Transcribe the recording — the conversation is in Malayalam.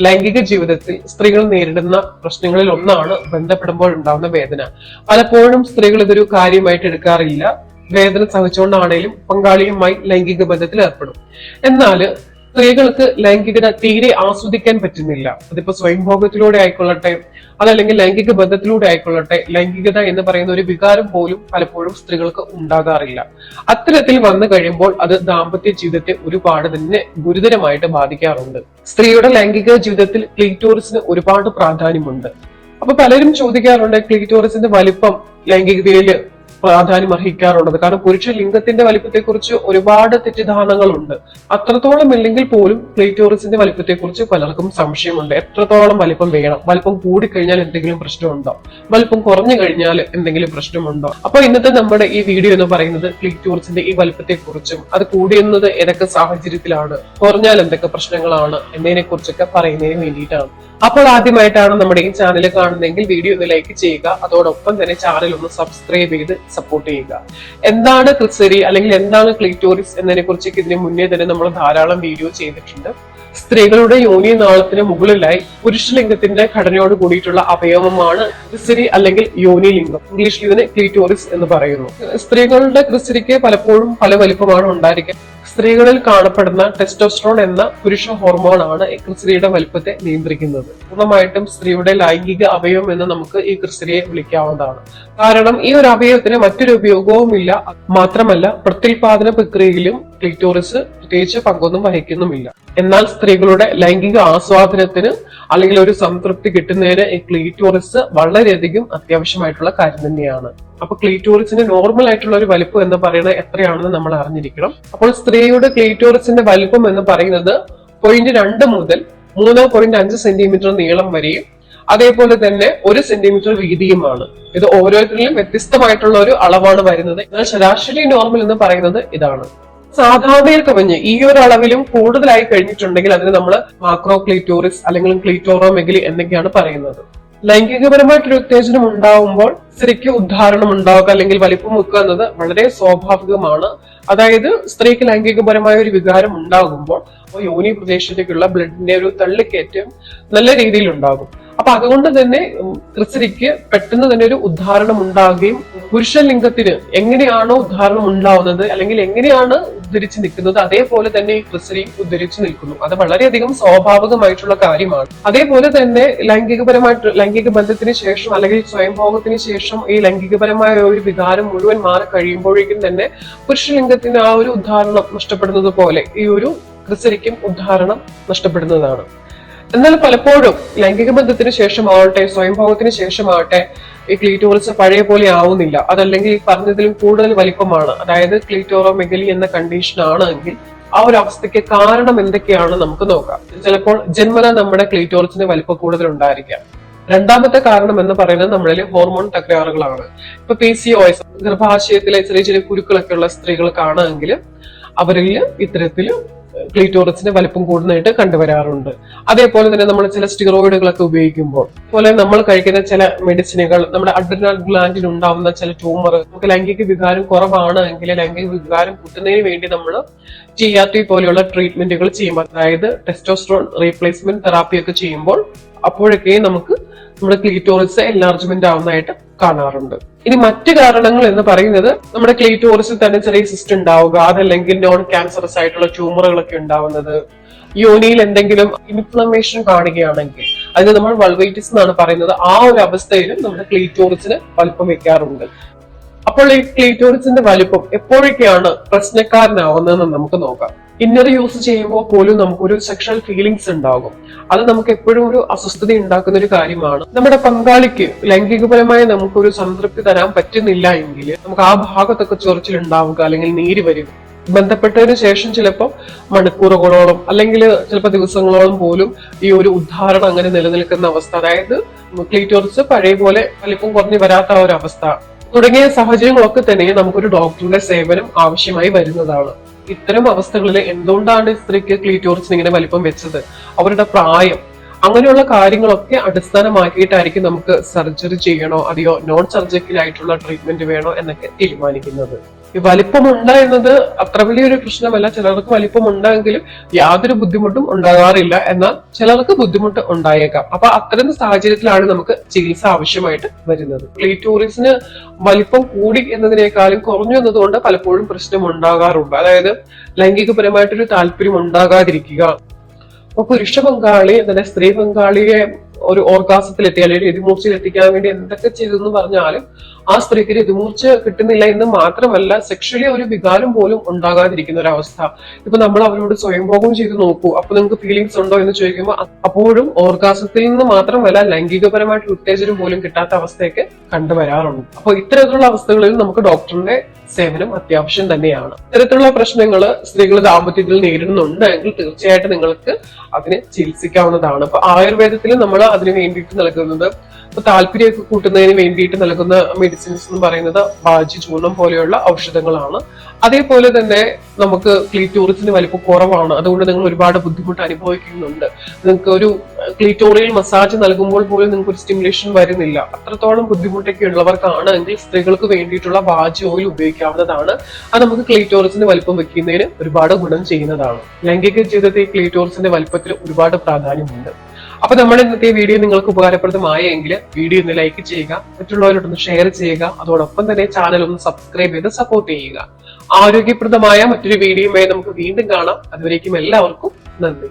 ലൈംഗിക ജീവിതത്തിൽ സ്ത്രീകൾ നേരിടുന്ന പ്രശ്നങ്ങളിൽ ഒന്നാണ് ബന്ധപ്പെടുമ്പോൾ ഉണ്ടാകുന്ന വേദന. പലപ്പോഴും സ്ത്രീകൾ ഇതൊരു കാര്യമായിട്ട് എടുക്കാറില്ല. വേദന സഹിച്ചുകൊണ്ടാണേലും പങ്കാളിയുമായി ലൈംഗിക ബന്ധത്തിൽ ഏർപ്പെടും. എന്നാൽ സ്ത്രീകൾക്ക് ലൈംഗികത തീരെ ആസ്വദിക്കാൻ പറ്റുന്നില്ല. അതിപ്പോ സ്വയംഭോഗത്തിലൂടെ ആയിക്കൊള്ളട്ടെ അതല്ലെങ്കിൽ ലൈംഗിക ബന്ധത്തിലൂടെ ആയിക്കൊള്ളട്ടെ. ലൈംഗികത എന്ന് പറയുന്ന ഒരു വികാരം പോലും പലപ്പോഴും സ്ത്രീകൾക്ക് ഉണ്ടാകാറില്ല. അത്തരത്തിൽ വന്നു കഴിയുമ്പോൾ അത് ദാമ്പത്യ ജീവിതത്തെ ഒരുപാട് തന്നെ ഗുരുതരമായിട്ട് ബാധിക്കാറുണ്ട്. സ്ത്രീയുടെ ലൈംഗിക ജീവിതത്തിൽ ക്ലീറ്റോറിസിന് ഒരുപാട് പ്രാധാന്യമുണ്ട്. അപ്പൊ പലരും ചോദിക്കാറുണ്ട് ക്ലീറ്റോറിസിന്റെ വലിപ്പം ലൈംഗികതയിൽ പ്രാധാന്യം അർഹിക്കാറുള്ളത്. കാരണം പുരുഷ ലിംഗത്തിന്റെ വലിപ്പത്തെക്കുറിച്ച് ഒരുപാട് തെറ്റിദ്ധാരണകളുണ്ട്. അത്രത്തോളം ഇല്ലെങ്കിൽ പോലും ക്ലീറ്റോറിസിന്റെ വലിപ്പത്തെക്കുറിച്ച് പലർക്കും സംശയമുണ്ട്. എത്രത്തോളം വലിപ്പം വേണം? വലിപ്പം കൂടിക്കഴിഞ്ഞാൽ എന്തെങ്കിലും പ്രശ്നമുണ്ടോ? വലിപ്പം കുറഞ്ഞു കഴിഞ്ഞാൽ എന്തെങ്കിലും പ്രശ്നമുണ്ടോ? അപ്പൊ ഇന്നത്തെ നമ്മുടെ ഈ വീഡിയോ എന്ന് പറയുന്നത് ക്ലീറ്റോറിസിന്റെ ഈ വലിപ്പത്തെക്കുറിച്ചും അത് കൂടിയുന്നത് ഏതൊക്കെ സാഹചര്യത്തിലാണ്? കുറഞ്ഞാൽ എന്തൊക്കെ പ്രശ്നങ്ങളാണ്? എന്നതിനെ കുറിച്ചൊക്കെ പറയുന്നതിന് വേണ്ടിയിട്ടാണ്. അപ്പോൾ ആദ്യമായിട്ടാണ് നമ്മുടെ ഈ ചാനൽ കാണുന്നതെങ്കിൽ വീഡിയോ ഒന്ന് ലൈക്ക് ചെയ്യുക. അതോടൊപ്പം തന്നെ ചാനൽ ഒന്ന് സബ്സ്ക്രൈബ് ചെയ്ത് സപ്പോർട്ട് ചെയ്യുക. എന്താണ് ക്രിസരി അല്ലെങ്കിൽ എന്താണ് ക്ലിറ്റോറിസ് എന്നതിനെ കുറിച്ചൊക്കെ ഇതിന് മുന്നേ തന്നെ നമ്മൾ ധാരാളം വീഡിയോ ചെയ്തിട്ടുണ്ട്. സ്ത്രീകളുടെ യോനി നാളത്തിന് മുകളിലായി പുരുഷലിംഗത്തിന്റെ ഘടനയോട് കൂടിയിട്ടുള്ള അവയവമാണ് ക്രിസരി അല്ലെങ്കിൽ യോനി ലിംഗം. ഇംഗ്ലീഷിൽ ഇതിന് ക്ലിറ്റോറിസ് എന്ന് പറയുന്നു. സ്ത്രീകളുടെ ക്രിസരിക്ക് പലപ്പോഴും പല വലിപ്പമാണ് ഉണ്ടായിരിക്കുക സ്ത്രീകളിൽ കാണപ്പെടുന്ന ടെസ്റ്റോസ്ട്രോൺ എന്ന പുരുഷ ഹോർമോൺ ആണ് ഈ വലിപ്പത്തെ നിയന്ത്രിക്കുന്നത്. പൂർണമായിട്ടും സ്ത്രീയുടെ ലൈംഗിക അവയവം എന്ന് നമുക്ക് ഈ ക്രിസരിയെ വിളിക്കാവുന്നതാണ്. കാരണം ഈ ഒരു അവയവത്തിന് മറ്റൊരു ഉപയോഗവുമില്ല മാത്രമല്ല പ്രത്യുൽപാദന പ്രക്രിയയിലും ക്ലിറ്റോറിസ് പ്രത്യേകിച്ച് പങ്കൊന്നും വഹിക്കുന്നുമില്ല. എന്നാൽ സ്ത്രീകളുടെ ലൈംഗിക ആസ്വാദനത്തിന് അല്ലെങ്കിൽ ഒരു സംതൃപ്തി കിട്ടുന്നതിന് ഈ ക്ലീറ്റോറിസ് വളരെയധികം അത്യാവശ്യമായിട്ടുള്ള കാര്യം തന്നെയാണ്. അപ്പൊ ക്ലീറ്റോറിസിന്റെ നോർമൽ ആയിട്ടുള്ള ഒരു വലിപ്പം എന്ന് പറയുന്നത് എത്രയാണെന്ന് നമ്മൾ അറിഞ്ഞിരിക്കണം. അപ്പോൾ സ്ത്രീയുടെ ക്ലീറ്റോറിസിന്റെ വലിപ്പം എന്ന് പറയുന്നത് പോയിന്റ് രണ്ട് മുതൽ മൂന്ന് പോയിന്റ് അഞ്ച് സെന്റിമീറ്റർ നീളം വരെയും അതേപോലെ തന്നെ ഒരു സെന്റിമീറ്റർ വീതിയുമാണ്. ഇത് ഓരോരുത്തരിലും വ്യത്യസ്തമായിട്ടുള്ള ഒരു അളവാണ് വരുന്നത്. എന്നാൽ ശരാശരി നോർമൽ എന്ന് പറയുന്നത് ഇതാണ്. സാധാരണയിൽ കവിഞ്ഞ് ഈ ഒരു അളവിലും കൂടുതലായി കഴിഞ്ഞിട്ടുണ്ടെങ്കിൽ അതിന് നമ്മൾ മാക്രോ ക്ലീറ്റോറിസ് അല്ലെങ്കിൽ ക്ലീറ്റോറോ മെഗലി എന്നൊക്കെയാണ് പറയുന്നത്. ലൈംഗികപരമായിട്ടൊരു ഉത്തേജനം ഉണ്ടാവുമ്പോൾ സ്ത്രീക്ക് ഉദ്ധാരണം ഉണ്ടാവുക അല്ലെങ്കിൽ വലിപ്പം വെക്കുക എന്നത് വളരെ സ്വാഭാവികമാണ്. അതായത് സ്ത്രീക്ക് ലൈംഗികപരമായ ഒരു വികാരം ഉണ്ടാകുമ്പോൾ യോനി പ്രദേശത്തേക്കുള്ള ബ്ലഡിന്റെ ഒരു തള്ളിക്കയറ്റം നല്ല രീതിയിൽ ഉണ്ടാകും. അപ്പൊ അതുകൊണ്ട് തന്നെ ക്രിസ്തിക്ക് പെട്ടെന്ന് തന്നെ ഒരു ഉദ്ധാരണം ഉണ്ടാകുകയും പുരുഷ ലിംഗത്തിന് എങ്ങനെയാണോ ഉദ്ധാരണം ഉണ്ടാവുന്നത് അല്ലെങ്കിൽ എങ്ങനെയാണ് ഉദ്ധരിച്ച് നിൽക്കുന്നത് അതേപോലെ തന്നെ ഈ ക്രിസ്തി ഉദ്ധരിച്ചു നിൽക്കുന്നു. അത് വളരെയധികം സ്വാഭാവികമായിട്ടുള്ള കാര്യമാണ്. അതേപോലെ തന്നെ ലൈംഗികപരമായിട്ട് ലൈംഗിക ബന്ധത്തിന് ശേഷം അല്ലെങ്കിൽ സ്വയംഭോഗത്തിന് ശേഷം ഈ ലൈംഗികപരമായ ഒരു വികാരം മുഴുവൻ മാറി കഴിയുമ്പോഴേക്കും തന്നെ പുരുഷ ലിംഗത്തിന് ആ ഒരു ഉദ്ധാരണം നഷ്ടപ്പെടുന്നത് പോലെ ഈ ഒരു ക്രിസ്തിക്കും ഉദ്ധാരണം നഷ്ടപ്പെടുന്നതാണ്. എന്നാൽ പലപ്പോഴും ലൈംഗിക ബന്ധത്തിന് ശേഷമാവട്ടെ സ്വയംഭോഗത്തിന് ശേഷമാവട്ടെ ഈ ക്ലീറ്റോറിസ് പഴയ പോലെ ആവുന്നില്ല. അതല്ലെങ്കിൽ ഈ പറഞ്ഞതിലും കൂടുതൽ വലിപ്പമാണ്. അതായത് ക്ലീറ്റോറോ മെഗലി എന്ന കണ്ടീഷൻ ആണ് എങ്കിൽ ആ ഒരു അവസ്ഥയ്ക്ക് കാരണം എന്തൊക്കെയാണ് നമുക്ക് നോക്കാം. ചിലപ്പോൾ ജന്മന നമ്മുടെ ക്ലീറ്റോറിസിന് വലിപ്പം കൂടുതൽ ഉണ്ടായിരിക്കാം രണ്ടാമത്തെ കാരണം എന്ന് പറയുന്നത് നമ്മളിൽ ഹോർമോൺ തകരാറുകളാണ്. ഇപ്പൊ പി സി എസ് ഗർഭാശയത്തിലെ ചെറിയ ചെറിയ കുരുക്കളൊക്കെ ഉള്ള സ്ത്രീകൾക്കാണെങ്കിൽ അവരിൽ ഇത്തരത്തിൽ ക്ലീറ്റോറിസിന് വലിപ്പം കൂടുന്നതായിട്ട് കണ്ടുവരാറുണ്ട്. അതേപോലെ തന്നെ നമ്മൾ ചില സ്റ്റിറോയിഡുകളൊക്കെ ഉപയോഗിക്കുമ്പോൾ അതുപോലെ നമ്മൾ കഴിക്കുന്ന ചില മെഡിസിനുകൾ നമ്മുടെ അഡ്രിനൽ ഗ്ലാൻഡിൽ ഉണ്ടാവുന്ന ചില ട്യൂമർ നമുക്ക് ലൈംഗിക വികാരം കുറവാണ് എങ്കിൽ ലൈംഗിക വികാരം കൂട്ടുന്നതിന് വേണ്ടി നമ്മൾ ടി ആർ ടി പോലെയുള്ള ട്രീറ്റ്മെന്റുകൾ ചെയ്യുമ്പോൾ അതായത് ടെസ്റ്റോസ്ട്രോൺ റീപ്ലേസ്മെന്റ് തെറാപ്പി ഒക്കെ ചെയ്യുമ്പോൾ അപ്പോഴൊക്കെ നമുക്ക് നമ്മുടെ ക്ലീറ്റോറിസ് എൻലാർജ്മെന്റ് ആവുന്നതായിട്ട് കാണാറുണ്ട്. ഇനി മറ്റു കാരണങ്ങൾ എന്ന് പറയുന്നത് നമ്മുടെ ക്ലീറ്റോറിസിൽ തന്നെ ചെറിയ സിസ്റ്റ് ഉണ്ടാവുക അതല്ലെങ്കിൽ നോൺ ക്യാൻസറസ് ആയിട്ടുള്ള ട്യൂമറുകളൊക്കെ ഉണ്ടാവുന്നത്. യോനിയിൽ എന്തെങ്കിലും ഇൻഫ്ലമേഷൻ കാണുകയാണെങ്കിൽ അതിന് നമ്മൾ വൾവൈറ്റിസ് എന്നാണ് പറയുന്നത്. ആ ഒരു അവസ്ഥയിലും നമ്മുടെ ക്ലീറ്റോറിസിന് വലിപ്പം വെക്കാറുണ്ട് അപ്പോൾ ഈ ക്ലീറ്റോറിസിന്റെ വലുപ്പം എപ്പോഴൊക്കെയാണ് പ്രശ്നക്കാരനാവുന്നതെന്ന് നമുക്ക് നോക്കാം. ഇന്നർ യൂസ് ചെയ്യുമ്പോൾ പോലും നമുക്കൊരു സെക്ഷൽ ഫീലിങ്സ് ഉണ്ടാകും. അത് നമുക്ക് എപ്പോഴും ഒരു അസ്വസ്ഥത ഉണ്ടാക്കുന്ന ഒരു കാര്യമാണ്. നമ്മുടെ പങ്കാളിക്ക് ലൈംഗികപരമായി നമുക്കൊരു സംതൃപ്തി തരാൻ പറ്റുന്നില്ല എങ്കിൽ നമുക്ക് ആ ഭാഗത്തൊക്കെ ചൊറിച്ചിൽ ഉണ്ടാവുക അല്ലെങ്കിൽ നീര് വരും. ബന്ധപ്പെട്ടതിന് ശേഷം ചിലപ്പോൾ മണിക്കൂറുകളോളം അല്ലെങ്കിൽ ചിലപ്പോൾ ദിവസങ്ങളോളം പോലും ഈ ഒരു ഉദ്ധാരണം അങ്ങനെ നിലനിൽക്കുന്ന അവസ്ഥ അതായത് ക്ലീറ്റോറിസ് പഴയ പോലെ വലിപ്പം കുറഞ്ഞു വരാത്ത ഒരു അവസ്ഥ തുടങ്ങിയ സാഹചര്യങ്ങളൊക്കെ തന്നെ നമുക്കൊരു ഡോക്ടറുടെ സേവനം ആവശ്യമായി വരുന്നതാണ്. ഇത്തരം അവസ്ഥകളിൽ എന്തുകൊണ്ടാണ് സ്ത്രീക്ക് ക്ലീറ്റോറിച്ച് ഇങ്ങനെ വലിപ്പം വെച്ചത്? അവരുടെ പ്രായം അങ്ങനെയുള്ള കാര്യങ്ങളൊക്കെ അടിസ്ഥാനമാക്കിയിട്ടായിരിക്കും നമുക്ക് സർജറി ചെയ്യണോ അതെയോ നോൺ സർജിക്കൽ ആയിട്ടുള്ള ട്രീറ്റ്മെന്റ് വേണോ എന്നൊക്കെ തീരുമാനിക്കുന്നത്. ഈ വലിപ്പമുണ്ട് എന്നത് അത്ര വലിയൊരു പ്രശ്നമല്ല. ചിലർക്ക് വലിപ്പമുണ്ടെങ്കിലും യാതൊരു ബുദ്ധിമുട്ടും ഉണ്ടാകാറില്ല എന്നാൽ ചിലർക്ക് ബുദ്ധിമുട്ട് ഉണ്ടായേക്കാം. അപ്പൊ അത്തരം സാഹചര്യത്തിലാണ് നമുക്ക് ചികിത്സ ആവശ്യമായിട്ട് വരുന്നത്. ക്ലീറ്റോറിസിന് വലിപ്പം കൂടി എന്നതിനേക്കാളും കുറഞ്ഞു എന്നതുകൊണ്ട് പലപ്പോഴും പ്രശ്നം ഉണ്ടാകാറുണ്ട് അതായത് ലൈംഗികപരമായിട്ടൊരു താല്പര്യം ഉണ്ടാകാതിരിക്കുക. അപ്പൊ പുരുഷ പങ്കാളി അതായത് സ്ത്രീ പങ്കാളിയെ ഒരു ഓർഗാസത്തിലെത്തി അല്ലെങ്കിൽ എതിമൂർച്ചയിൽ എത്തിക്കാൻ വേണ്ടി എന്തൊക്കെ ചെയ്തെന്ന് പറഞ്ഞാലും ആ സ്ത്രീക്ക് രതിമൂർച്ച കിട്ടുന്നില്ല എന്ന് മാത്രമല്ല സെക്ഷലി ഒരു വികാരം പോലും ഉണ്ടാകാതിരിക്കുന്ന ഒരവസ്ഥ ഇപ്പൊ നമ്മൾ അവരോട് സ്വയംഭോഗം ചെയ്ത് നോക്കൂ. അപ്പൊ നിങ്ങൾക്ക് ഫീലിങ്സ് ഉണ്ടോ എന്ന് ചോദിക്കുമ്പോൾ അപ്പോഴും ഓർഗാസത്തിൽ നിന്ന് മാത്രമല്ല ലൈംഗികപരമായിട്ട് ഉത്തേജനം പോലും കിട്ടാത്ത അവസ്ഥയൊക്കെ കണ്ടുവരാറുണ്ട്. അപ്പൊ ഇത്തരത്തിലുള്ള അവസ്ഥകളിൽ നമുക്ക് ഡോക്ടറിന്റെ സേവനം അത്യാവശ്യം തന്നെയാണ്. ഇത്തരത്തിലുള്ള പ്രശ്നങ്ങൾ സ്ത്രീകൾ ദാമ്പത്യത്തിൽ നേരിടുന്നുണ്ട് എങ്കിൽ തീർച്ചയായിട്ടും നിങ്ങൾക്ക് അതിനെ ചികിത്സിക്കാവുന്നതാണ്. അപ്പൊ ആയുർവേദത്തിൽ നമ്മൾ അതിന് വേണ്ടിയിട്ട് നൽകുന്നത് ഇപ്പൊ താല്പര്യമൊക്കെ കൂട്ടുന്നതിന് വേണ്ടിയിട്ട് നൽകുന്ന മെഡിസിൻസ് എന്ന് പറയുന്നത് ബാജി ചൂർണം പോലെയുള്ള ഔഷധങ്ങളാണ്. അതേപോലെ തന്നെ നമുക്ക് ക്ലീറ്റോറിസിന് വലിപ്പം കുറവാണ്. അതുകൊണ്ട് നിങ്ങൾ ഒരുപാട് ബുദ്ധിമുട്ട് അനുഭവിക്കുന്നുണ്ട്. നിങ്ങൾക്ക് ഒരു ക്ലീറ്റോറിയൽ മസാജ് നൽകുമ്പോൾ പോലും നിങ്ങൾക്ക് ഒരു സ്റ്റിമുലേഷൻ വരുന്നില്ല. അത്രത്തോളം ബുദ്ധിമുട്ടൊക്കെ ഉള്ളവർക്കാണ് എങ്കിൽ സ്ത്രീകൾക്ക് വേണ്ടിയിട്ടുള്ള ബാജി ഓയിൽ ഉപയോഗിക്കാവുന്നതാണ്. അത് നമുക്ക് ക്ലീറ്റോറിസിന് വലിപ്പം വെക്കുന്നതിന് ഒരുപാട് ഗുണം ചെയ്യുന്നതാണ്. ലൈംഗിക ജീവിതത്തിൽ ക്ലീറ്റോറിസിന്റെ വലിപ്പത്തിൽ ഒരുപാട് പ്രാധാന്യമുണ്ട്. അപ്പൊ നമ്മുടെ ഇന്നത്തെ വീഡിയോ നിങ്ങൾക്ക് ഉപകാരപ്രദമായെങ്കിൽ വീഡിയോ ഒന്ന് ലൈക്ക് ചെയ്യുക മറ്റുള്ളവരോടൊന്ന് ഷെയർ ചെയ്യുക അതോടൊപ്പം തന്നെ ചാനൽ ഒന്ന് സബ്സ്ക്രൈബ് ചെയ്ത് സപ്പോർട്ട് ചെയ്യുക. ആരോഗ്യപ്രദമായ മറ്റൊരു വീഡിയോയുമായി നമുക്ക് വീണ്ടും കാണാം. അതുവരേക്കും എല്ലാവർക്കും നന്ദി.